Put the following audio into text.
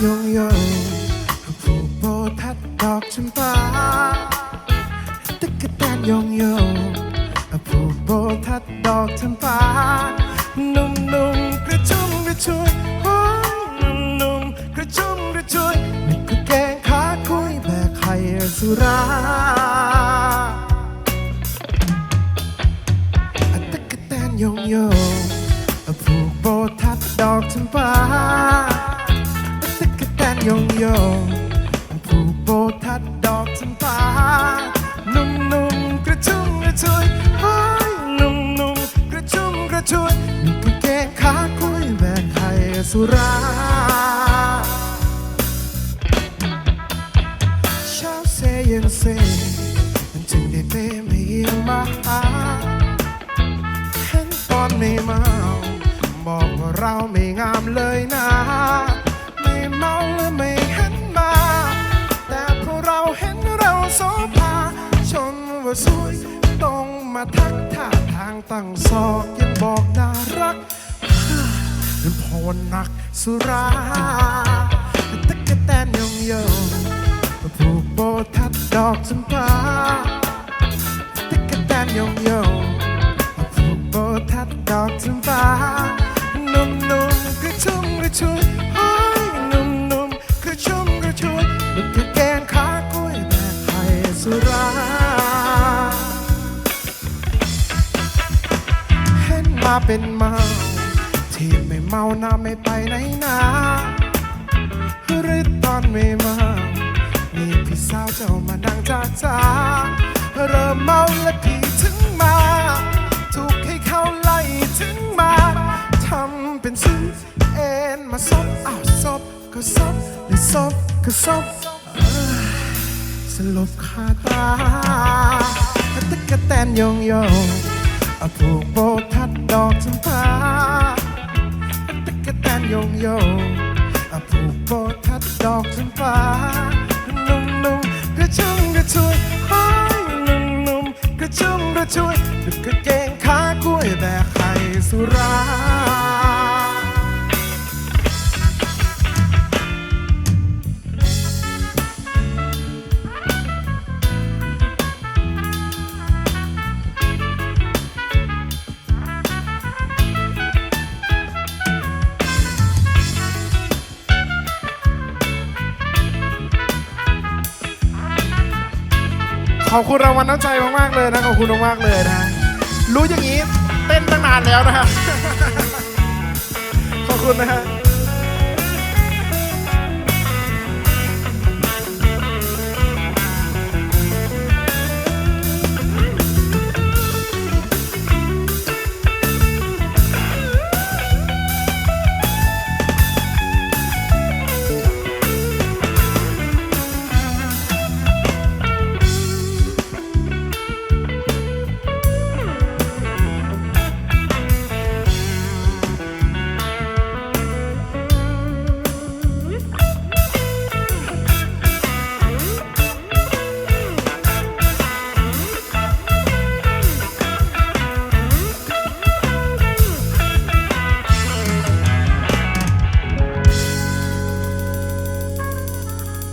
โยงโยผูกโบทัดดอกจำปาตุ๊กตาโยงโยผูกโบทัดดอกจำปานุ่มๆกระชุ่มกระชวยโอ้ยนุ่มกระชุ่มกระชวยนี่คือแกงขาคุยแบกไข่สุราอะตะกะแตนโยงโยอะผูกโบทัดดอกจำปา ยงโยอะผูกโบทัดดอกจำปานุ่มๆกระชุ่มกระชวยโอ้ยนุ่มๆกระชุ่มกระชวยนี่คือแกงขาคุยแบกไข่สุราเช้าเซเย็นเซมันจึงได้เป้ไม่เยี่ยมมาหาเห็นตอนไม่เมาบอกว่าเราไม่งามเลยนะ ตั้งศอกยังบอกน่ารักนั้นพอนักสุราตะกะแตนยองโยผูกโบทัดดอกจำปาเป็นเมาที่ไม่เมาน้าไม่ไปไหนนาหรือตอนไม่เมามีพี่สาวเจ้ามานั่งจ้าจ้าเริ่มเมาและพี่ถึงมาถูกให้เขาไล่ถึงมาทำเป็นซึ้งเอ็นมาซบอ้าวซบก็ซบเลยซบก็ซบเอ้ยสลบคาตาตะกะแตนโยงโยง อาถูกโบทัดดอกจำปาตะกะแตนโยงโยอาผูกโบทัดดอกจำปานุ่มนุ่มๆกระชุ่มกระชวยหอ้ยนุ่มนุ่มๆกระชุ่มกระชวยดึกกระเกงขากล้วยแบกไข่สุรา ขอบคุณรางวัลน้ำใจมากๆเลยนะขอบคุณมากๆเลยนะรู้อย่างนี้เต้นตั้งนานแล้วนะฮะขอบคุณนะฮะ